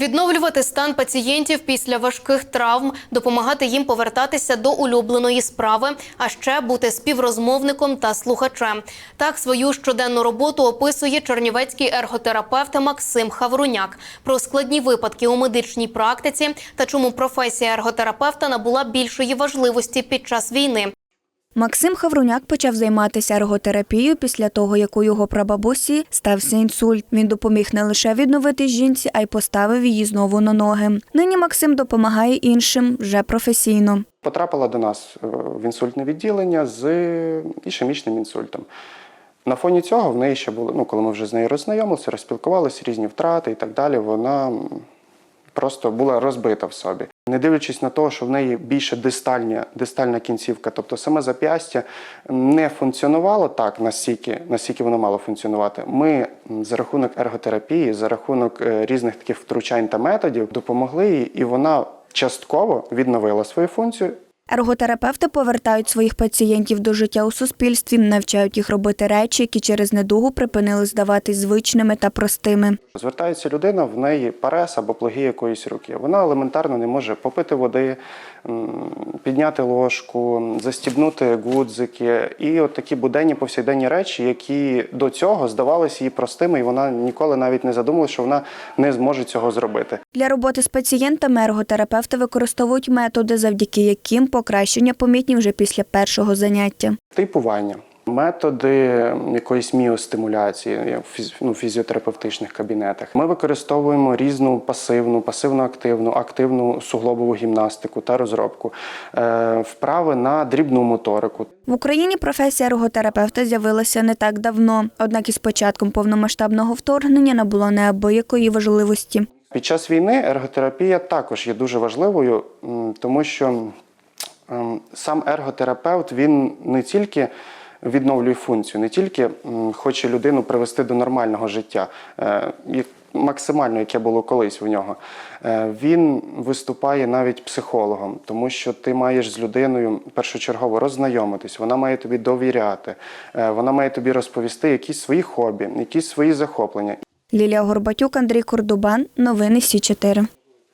Відновлювати стан пацієнтів після важких травм, допомагати їм повертатися до улюбленої справи, а ще бути співрозмовником та слухачем. Так свою щоденну роботу описує чернівецький ерготерапевт Максим Хавруняк про складні випадки у медичній практиці та чому професія ерготерапевта набула більшої важливості під час війни. Максим Хавруняк почав займатися ерготерапією після того, як у його прабабусі стався інсульт. Він допоміг не лише відновити жінці, а й поставив її знову на ноги. Нині Максим допомагає іншим вже професійно. Потрапила до нас е, в інсультне відділення з ішемічним інсультом. На фоні цього в неї ще були, ну коли ми вже з нею роззнайомилися, розспілкувалися, різні втрати і так далі, вона просто була розбита в собі. Не дивлячись на те, що в неї більше дистальня, дистальна кінцівка, тобто саме зап'ястя не функціонувало так, настільки, настільки воно мало функціонувати. Ми за рахунок ерготерапії, за рахунок е, різних таких втручань та методів допомогли їй, і вона частково відновила свою функцію Ерготерапевти повертають своїх пацієнтів до життя у суспільстві, навчають їх робити речі, які через недугу припинили здаватись звичними та простими. Звертається людина, в неї парез або плуги якоїсь руки. Вона елементарно не може попити води, підняти ложку, застібнути гудзики. І от такі буденні повсякденні речі, які до цього здавалися їй простими, і вона ніколи навіть не задумувала, що вона не зможе цього зробити. Для роботи з пацієнтами ерготерапевти використовують методи, завдяки яким покращення помітні вже після першого заняття. Типування. Методи якоїсь міостимуляції як в фіз- ну, фізіотерапевтичних кабінетах. Ми використовуємо різну пасивну, пасивно-активну, активну суглобову гімнастику та розробку, е, вправи на дрібну моторику. В Україні професія ерготерапевта з'явилася не так давно, однак із початком повномасштабного вторгнення набула неабиякої важливості. Під час війни ерготерапія також є дуже важливою, тому що сам ерготерапевт він не тільки відновлює функцію, не тільки хоче людину привести до нормального життя, е, максимально, яке було колись в нього. Е, Він виступає навіть психологом, тому що ти маєш з людиною першочергово роззнайомитись, вона має тобі довіряти, е, вона має тобі розповісти якісь свої хобі, якісь свої захоплення. Лілія Горбатюк, Андрій Кордубан. Новини Сі 4